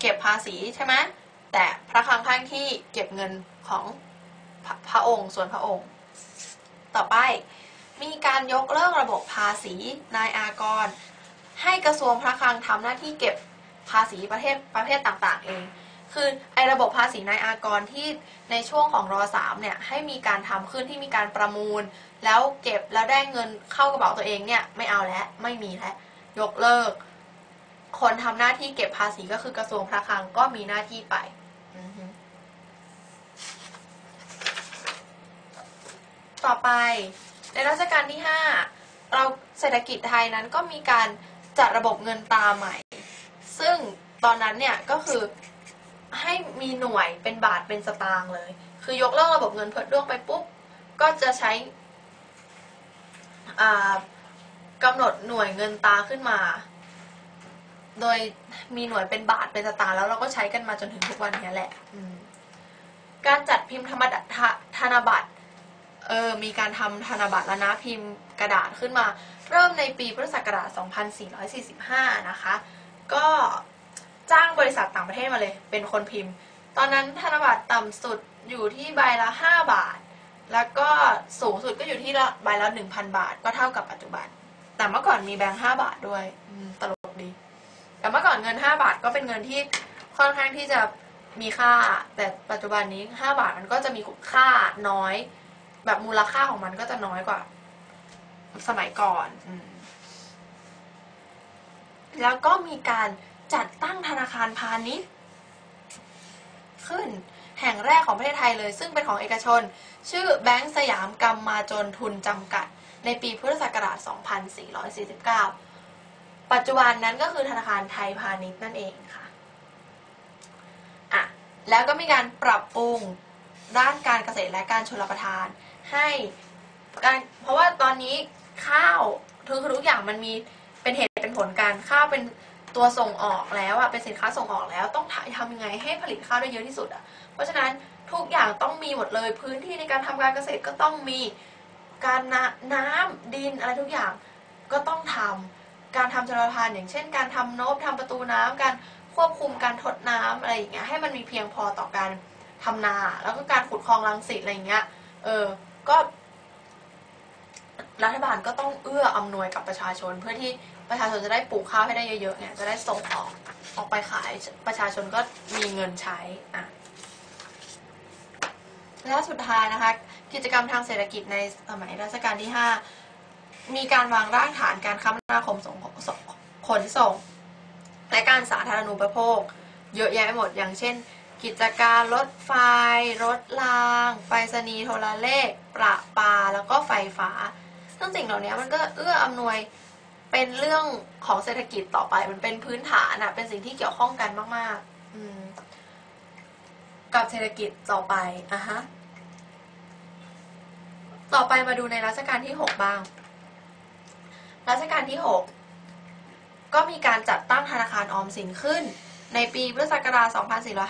เก็บภาษีใช่ไหมแต่พระคลังแพ่งที่เก็บเงินของพระพระองค์ส่วนพระองค์ ต่อไปมีการยกเลิกระบบภาษีนายอากร ให้กระทรวงพระคลังทำหน้าที่เก็บภาษีประเภทประเภทต่างๆเอง คือไอ้ระบบภาษีนายอากรที่ในช่วงของรอสามเนี่ยให้มีการทำขึ้นที่มีการประมูล แล้วเก็บแล้วได้เงินเข้ากระเป๋าตัวเองเนี่ยไม่เอาแล้วไม่มีแล้วยกเลิก คนทำหน้าที่เก็บภาษีก็คือกระทรวงพระคลังก็มีหน้าที่ไปต่อไปในรัชกาลที่ 5 เราเศรษฐกิจไทยนั้นก็มีการจัดระบบเงินตราใหม่ ซึ่งตอนนั้นเนี่ยก็คือให้มีหน่วยเป็นบาทเป็นสตางค์เลย คือยกเลิกระบบเงินเพดด้วงไปปุ๊บ ก็จะใช้กำหนดหน่วยเงินตราขึ้นมา โดยมีหน่วยเป็นบาทเป็นสตางค์แล้วเราก็ใช้กันมาจนถึงทุกวันนี้แหละการจัดพิมพ์ธรรมดธธนบัตรเออมีการทำธนบัตรแล้วนะพิมพ์กระดาษขึ้นมา เริ่มในปีพุทธศักราช 2445 นะคะ ก็จ้างบริษัทต่างประเทศมาเลย เป็นคนพิมพ์ ตอนนั้นธนบัตรต่ำสุดอยู่ที่ใบละ 5 บาท แล้วก็สูงสุดก็อยู่ที่ละใบละ 1,000 บาท ก็เท่ากับปัจจุบัน แต่เมื่อก่อนมีแบงค์5บาทด้วยตลก แต่เมื่อก่อนเงิน 5 บาทก็เป็นเงินที่ค่อนข้างที่จะมีค่า แต่ปัจจุบันนี้ 5 บาทมันก็จะมีค่าน้อย แบบมูลค่าของมันก็จะน้อยกว่า สมัยก่อนอแล้วก็มีการจัดตั้งธนาคารพาณิชย์ขึ้นแห่งแรกของประเทศไทยเลย ซึ่งเป็นของเอกชน ชื่อแบงก์สยามกรรมมาจนทุนจำกัด ในปีพุทธศักราช 2449 ปัจจุบันนั้นก็คือธนาคารไทยพาณิชย์นั่นเองค่ะอะแล้วก็มีการปรับปรุงด้านการเกษตรและการชลประทาน ให้การเพราะว่าตอนนี้ข้าวทุกทุกอย่างมันมีเป็นเหตุเป็นผลการข้าวเป็นตัวส่งออกแล้วอะเป็นสินค้าส่งออกแล้วต้องทำยังไงให้ผลิตข้าวได้เยอะที่สุดอะเพราะฉะนั้นทุกอย่างต้องมีหมดเลยพื้นที่ในการทำการเกษตรก็ต้องมีการนน้ำดินอะไรทุกอย่างก็ต้องทำ การทำชลประทานอย่างเช่น การทำโนบทำประตูน้ำการควบคุมการทดน้ำอะไรอย่างเงี้ยให้มันมีเพียงพอต่อการทำนา แล้วก็การขุดคลองรังสิตอะไรอย่างเงี้ยเออก็รัฐบาลก็ต้องเอื้ออำนวยกับประชาชน เพื่อที่ประชาชนจะได้ปลูกข้าวให้ได้เยอะๆเนี่ยจะได้ส่งออกออกไปขายประชาชนก็มีเงินใช้อะแล้วสุดท้ายนะคะ กิจกรรมทางเศรษฐกิจในสมัยรัชกาลที่ 5 มีการวางรากฐานการคมนาคมส่งขนส่ง และการสาธารณูปโภค เยอะแยะไปหมดอย่างเช่น กิจการรถไฟ รถรางไปรษณีย์โทรเลข ประปาแล้วก็ไฟฟ้า ซึ่งสิ่งเหล่านี้มันก็เอื้ออำนวยเป็นเรื่องของเศรษฐกิจต่อไปมันเป็นพื้นฐานอะเป็นสิ่งที่เกี่ยวข้องกันมากๆกับเศรษฐกิจต่อไปอะฮะต่อไปมาดูในรัชกาลที่ 6 บ้าง รัชกาลที่ 6 ก็มีการจัดตั้งธนาคารออมสินขึ้น ในปีพุทธศักราช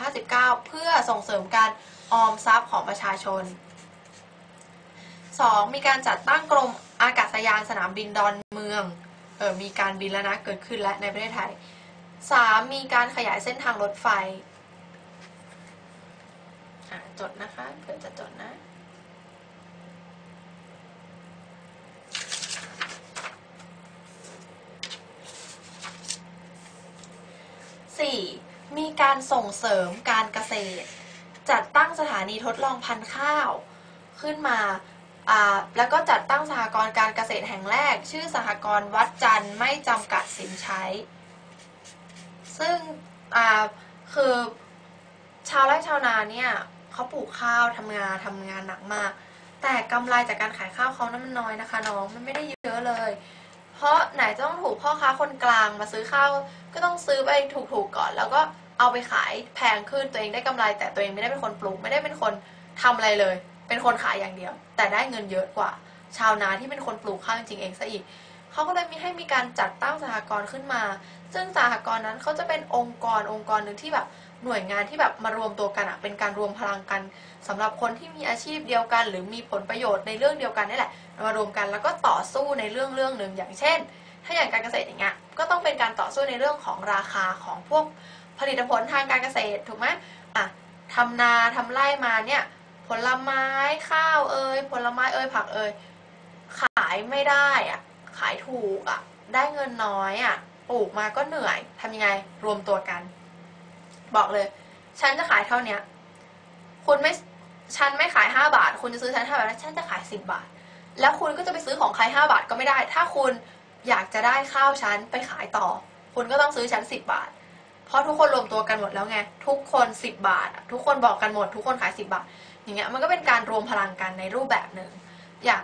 2459 เพื่อส่งเสริมการออมทรัพย์ของประชาชน 2. มีการจัดตั้งกรมอากาศยานสนามบินดอนเมืองเออมีการบินแล้วนะเกิดขึ้นแล้วในประเทศไทย 3. มีการขยายเส้นทางรถไฟจดนะคะเกิดจะจดนะ 4. มีการส่งเสริมการเกษตร จัดตั้งสถานีทดลองพันธุ์ข้าว ขึ้นมาแล้วก็จัดตั้งสหกรณ์การเกษตรแห่งแรก ชื่อสหกรณ์วัดจันทร์ไม่จำกัดสินใช้ ซึ่งคือชาวไร่ชาวนาเนี่ยเขาปลูกข้าวทำงานทำงานหนักมาก แต่กำไรจากการขายข้าวเขานั้นมันน้อยนะคะน้องมันไม่ได้เยอะเลย เพราะไหนจะต้องถูกพ่อค้าคนกลางมาซื้อข้าวก็ต้องซื้อไปถูกๆก่อน แล้วก็เอาไปขายแพงขึ้นตัวเองได้กำไร แต่ตัวเองไม่ได้เป็นคนปลูกไม่ได้เป็นคนทำอะไรเลย เป็นคนขายอย่างเดียว แต่ได้เงินเยอะกว่า ชาวนาที่เป็นคนปลูกข้าวจริงเองซะอีกเขาก็เลยมีให้มีการจัดตั้งสหกรณ์ขึ้นมา ซึ่งสหกรณ์นั้นเขาจะเป็นองค์กรองค์กรหนึ่งที่แบบ หน่วยงานที่แบบมารวมตัวกันอะเป็นการรวมพลังกันสำหรับคนที่มีอาชีพเดียวกัน หรือมีผลประโยชน์ในเรื่องเดียวกันนี่แหละมารวมกันแล้วก็ต่อสู้ในเรื่องเรื่องหนึ่งอย่างเช่น ถ้าอย่างการเกษตรอย่างเงี้ยก็ต้องเป็นการต่อสู้ในเรื่องของราคาของพวกผลิตผลทางการเกษตรถูกไหมอะทำนาทำไร่มาเนี่ยผลไม้ข้าวเอ่ยผลไม้เอ่ยผักเอ่ยขายไม่ได้อะขายถูกอะได้เงินน้อยอะปลูกมาก็เหนื่อยทำยังไงรวมตัวกัน บอกเลย ฉันจะขายเท่าเนี้ย คุณไม่ ฉันไม่ขายห้าบาท คุณจะซื้อฉันห้าบาทแล้วฉันจะขายสิบบาท แล้วคุณก็จะไปซื้อของใครห้าบาทก็ไม่ได้ ถ้าคุณอยากจะได้ข้าวฉันไปขายต่อ คุณก็ต้องซื้อฉันสิบบาท เพราะทุกคนรวมตัวกันหมดแล้วไง ทุกคนสิบบาท ทุกคนบอกกันหมด ทุกคนขายสิบบาท อย่างเงี้ย มันก็เป็นการรวมพลังกันในรูปแบบหนึ่ง อย่าง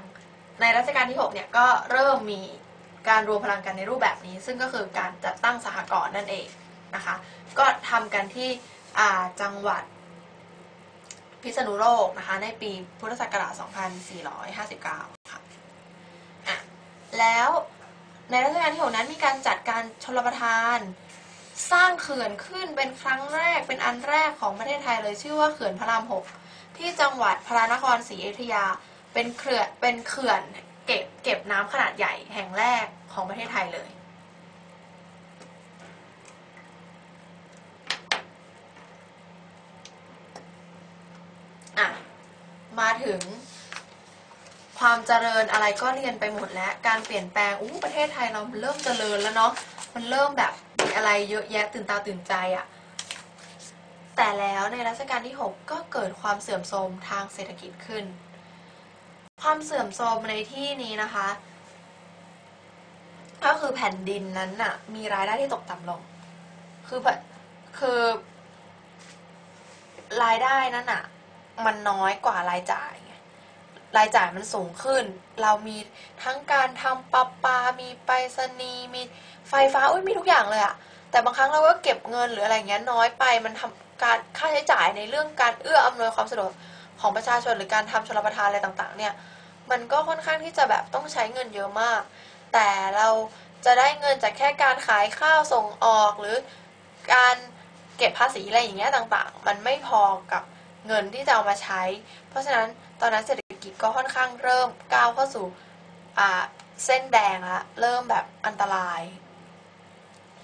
ในรัชกาลที่6เนี่ยก็เริ่มมีการรวมพลังกันในรูปแบบนี้ ซึ่งก็คือการจัดตั้งสหกรณ์นั่นเอง นะคะ ก็ทำกันที่จังหวัดพิษณุโลกนะคะ ในปีพุทธศักราช 2459 ค่ะอะ แล้วในรัชกาลที่ 6 นั้นมีการจัดการชลประทาน สร้างเขื่อนขึ้นเป็นครั้งแรกเป็นอันแรกของประเทศไทยเลยชื่อว่าเขื่อนพระรามหกที่จังหวัดพระนครศรีอยุธยาเป็นเขื่อนเป็นเขื่อนเก็บเก็บน้ำขนาดใหญ่แห่งแรกของประเทศไทยเลย อะ มาถึง ความเจริญอะไรก็เรียนไปหมดแล้ว การเปลี่ยนแปลงอู้ประเทศไทยเรามันเริ่มเจริญแล้วเนาะมันเริ่มแบบมีอะไรเยอะแยะตื่นตาตื่นใจอะ่ะแต่แล้วในรัชกาลที่ 6 ก็เกิดความเสื่อมโทรมทางเศรษฐกิจขึ้น ความเสื่อมโทรมในที่นี้นะคะ ก็คือแผ่นดินนั้นน่ะ มีรายได้ที่ตกต่ำลง คือแบบคือ รายได้นั้นน่ะ มันน้อยกว่ารายจ่ายไงรายจ่ายมันสูงขึ้น เรามีทั้งการทำประปา มีไปรษณีย์มีไฟฟ้าอุ้ยมีทุกอย่างเลยอะแต่บางครั้งเราก็เก็บเงินหรืออะไรเงี้ยน้อยไปมันทำการค่าใช้จ่ายในเรื่องการเอื้ออำนวยความสะดวกของประชาชนหรือการทำชลประทานอะไรต่างๆ เนี่ย มันก็ค่อนข้างที่จะแบบต้องใช้เงินเยอะมาก แต่เราจะได้เงินจากแค่การขายข้าวส่งออกหรือการเก็บภาษีอะไรอย่างเงี้ยต่างๆ มันไม่พอกับ เงินที่จะเอามาใช้ เพราะฉะนั้นตอนนั้นเศรษฐกิจก็ค่อนข้างเริ่มก้าวเข้าสู่เส้นแดงละเริ่มแบบอันตราย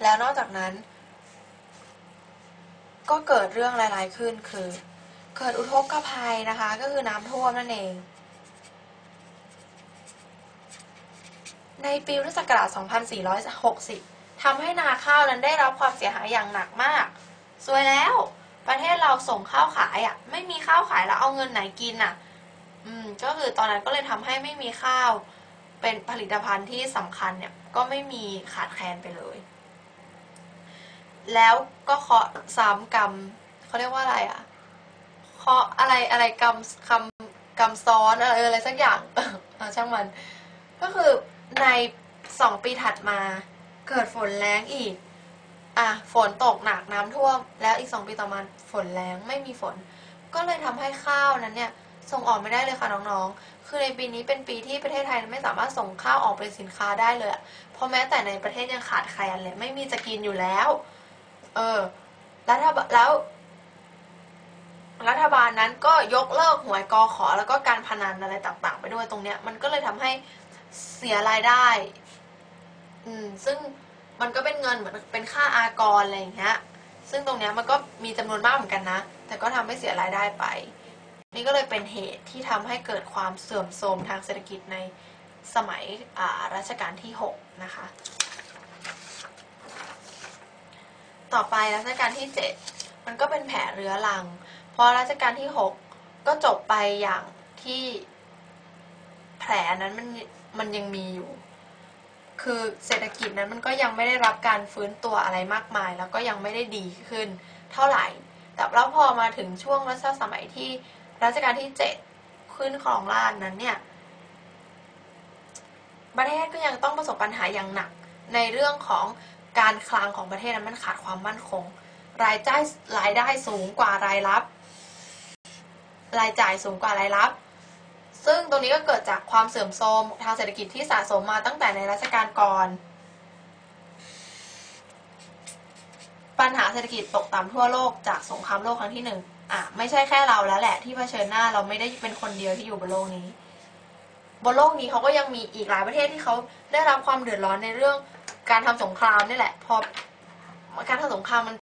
แล้วนอกจากนั้น ก็เกิดเรื่องหลายๆขึ้นคือ เกิดอุทกภัยนะคะ ก็คือน้ำท่วมนั่นเอง ในปีพุทธศักราช 2460ทำให้นาข้าวนั้นได้รับความเสียหายอย่างหนักมาก สวยแล้ว ประเทศเราส่งข้าวขายอะ่ะ ไม่มีข้าวขายแล้วเอาเงินไหนกินอะ อืม ก็คือตอนนั้นก็เลยทำให้ไม่มีข้าว เป็นผลิตภัณฑ์ที่สำคัญเนี่ย ก็ไม่มีขาดแคลนไปเลย แล้วก็เคาะซ้ำกรรมเขาเรียกว่าอะไรอะเคาะอะไรอะไรกรรมคำกรรมซ้อนอะไรอะไรสักอย่างเอาช่างมัน ก็คือในสองปีถัดมาเกิดฝนแรงอีก อะฝนตกหนักน้ำท่วม แล้วอีกสองปีต่อมาฝนแรงไม่มีฝน ก็เลยทำให้ข้าวนั้นเนี่ยส่งออกไม่ได้เลยค่ะน้องๆ คือในปีนี้เป็นปีที่ประเทศไทยไม่สามารถส่งข้าวออกเป็นสินค้าได้เลยเพราะแม้แต่ในประเทศยังขาดแคลนเลยไม่มีจะกินอยู่แล้ว เออแล้วถ้าแล้ว รัฐบาลนั้นก็ยกเลิกหวยกอขอแล้วก็การพนันอะไรต่างๆ ไปด้วยตรงเนี้ย มันก็เลยทำให้เสียรายได้ อืม ซึ่ง มันก็เป็นเงินเหมือนเป็นค่าอากรอะไรอย่างเงี้ย ซึ่งตรงเนี้ยมันก็มีจำนวนมากเหมือนกันนะ แต่ก็ทำให้เสียรายได้ไป นี่ก็เลยเป็นเหตุที่ทำให้เกิดความเสื่อมโทรมทางเศรษฐกิจในสมัยรัชกาลที่ 6 นะคะ ต่อไปรัชกาลที่ 7 มันก็เป็นแผลเรื้อรังพอรัชกาลที่ 6 ก็จบไปอย่างที่แผลนั้นมันมันยังมีอยู่ คือเศรษฐกิจนั้นมันก็ยังไม่ได้รับการฟื้นตัวอะไรมากมาย แล้วก็ยังไม่ได้ดีขึ้นเท่าไหร่ แต่แล้วพอมาถึงช่วงรัชสมัยที่รัชกาลที่7ขึ้นครองราชนั้นเนี่ย ประเทศก็ยังต้องประสบปัญหาอย่างหนัก ในเรื่องของการคลังของประเทศนั้นมันขาดความมั่นคง รายจ่ายรายได้สูงกว่ารายรับ รายจ่ายสูงกว่ารายรับ ซึ่งตรงนี้ก็เกิดจากความเสื่อมโทรมทางเศรษฐกิจที่สะสมมาตั้งแต่ในรัชกาลก่อน ปัญหาเศรษฐกิจตกต่ำทั่วโลกจากสงครามโลกครั้งที่หนึ่งอะไม่ใช่แค่เราแล้วแหละที่เผชิญหน้าเราไม่ได้เป็นคนเดียวที่อยู่บนโลกนี้ บนโลกนี้เขาก็ยังมีอีกหลายประเทศที่เขาได้รับความเดือดร้อนในเรื่องการทำสงครามนี่แหละ พอการทำสงครามมัน